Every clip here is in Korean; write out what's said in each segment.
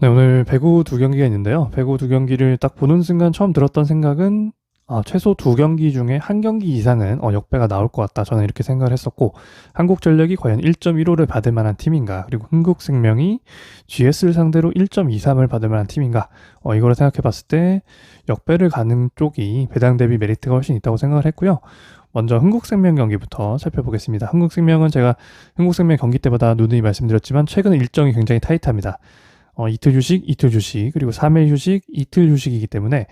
네, 오늘 배구 두 경기가 있는데요. 배구 두 경기를 딱 보는 순간 처음 들었던 생각은 아, 최소 두 경기 중에 한 경기 이상은 어, 역배가 나올 것 같다. 저는 이렇게 생각을 했었고, 한국전력이 과연 1.15를 받을 만한 팀인가, 그리고 흥국생명이 GS를 상대로 1.23을 받을 만한 팀인가, 어, 이거를 생각해 봤을 때 역배를 가는 쪽이 배당 대비 메리트가 훨씬 있다고 생각을 했고요. 먼저 흥국생명 경기부터 살펴보겠습니다. 흥국생명은 제가 흥국생명 경기 때보다 누누이 말씀드렸지만 최근 일정이 굉장히 타이트합니다. 어, 이틀 휴식, 이틀 휴식, 그리고 3일 휴식, 이틀 휴식이기 때문에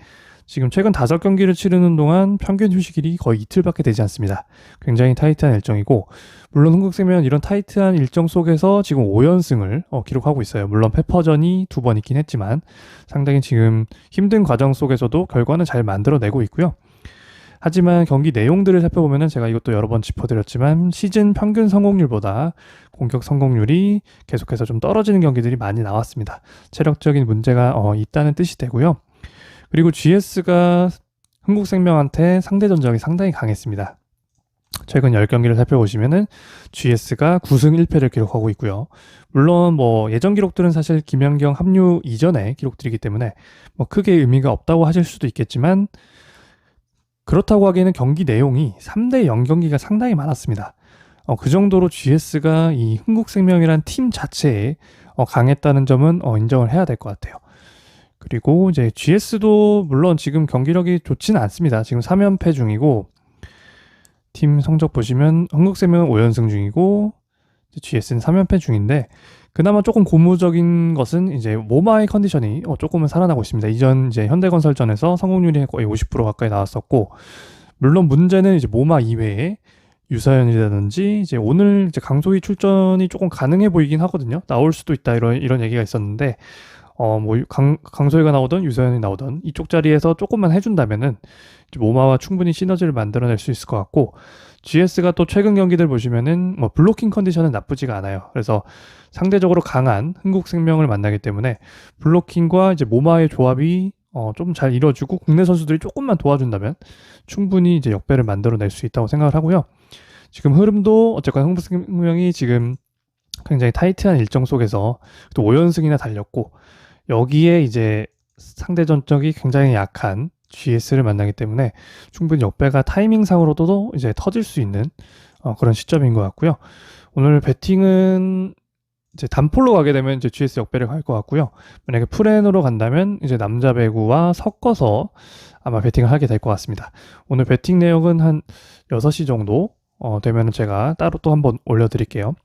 지금 최근 다섯 경기를 치르는 동안 평균 휴식일이 거의 이틀밖에 되지 않습니다. 굉장히 타이트한 일정이고, 물론 흥국생명은 이런 타이트한 일정 속에서 지금 5연승을 어, 기록하고 있어요. 물론 페퍼전이 두 번 있긴 했지만 상당히 지금 힘든 과정 속에서도 결과는 잘 만들어내고 있고요. 하지만 경기 내용들을 살펴보면은 제가 이것도 여러 번 짚어드렸지만 시즌 평균 성공률보다 공격 성공률이 계속해서 좀 떨어지는 경기들이 많이 나왔습니다. 체력적인 문제가 어, 있다는 뜻이 되고요. 그리고 GS가 흥국생명한테 상대 전적이 상당히 강했습니다. 최근 10경기를 살펴보시면은 GS가 9승 1패를 기록하고 있고요. 물론 뭐 예전 기록들은 사실 김연경 합류 이전의 기록들이기 때문에 뭐 크게 의미가 없다고 하실 수도 있겠지만 그렇다고 하기에는 경기 내용이 3대 0 경기가 상당히 많았습니다. 어, 그 정도로 GS가 이 흥국생명이란 팀 자체에 어, 강했다는 점은 어, 인정을 해야 될 것 같아요. 그리고 이제 GS도 물론 지금 경기력이 좋지는 않습니다. 지금 3연패 중이고 팀 성적 보시면 흥국생명은 5연승 중이고 GS는 3연패 중인데 그나마 조금 고무적인 것은 이제 모마의 컨디션이 어, 조금은 살아나고 있습니다. 이전 이제 현대건설전에서 성공률이 거의 50% 가까이 나왔었고 물론 문제는 이제 모마 이외에 유사연이라든지 이제 오늘 이제 강소희 출전이 조금 가능해 보이긴 하거든요. 나올 수도 있다 이런 이런 얘기가 있었는데 어뭐 강소희가 나오던 유사연이 나오던 이쪽 자리에서 조금만 해준다면은 모마와 충분히 시너지를 만들어낼 수 있을 것 같고 GS가 또 최근 경기들 보시면은 뭐 블로킹 컨디션은 나쁘지가 않아요. 그래서 상대적으로 강한 흥국생명을 만나기 때문에 블로킹과 이제 모마의 조합이 어, 좀 잘 이루어지고 국내 선수들이 조금만 도와준다면 충분히 이제 역배를 만들어낼 수 있다고 생각을 하고요. 지금 흐름도 어쨌거나 흥국생명이 지금 굉장히 타이트한 일정 속에서 또 5연승이나 달렸고 여기에 이제 상대 전적이 굉장히 약한 GS를 만나기 때문에 충분히 역배가 타이밍상으로도 이제 터질 수 있는 어, 그런 시점인 것 같고요. 오늘 배팅은 이제 단폴로 가게 되면 이제 GS 역배를 갈 것 같고요. 만약에 프렌으로 간다면 이제 남자 배구와 섞어서 아마 배팅을 하게 될 것 같습니다. 오늘 배팅 내역은 한 6시 정도 어, 되면 제가 따로 또 한번 올려드릴게요.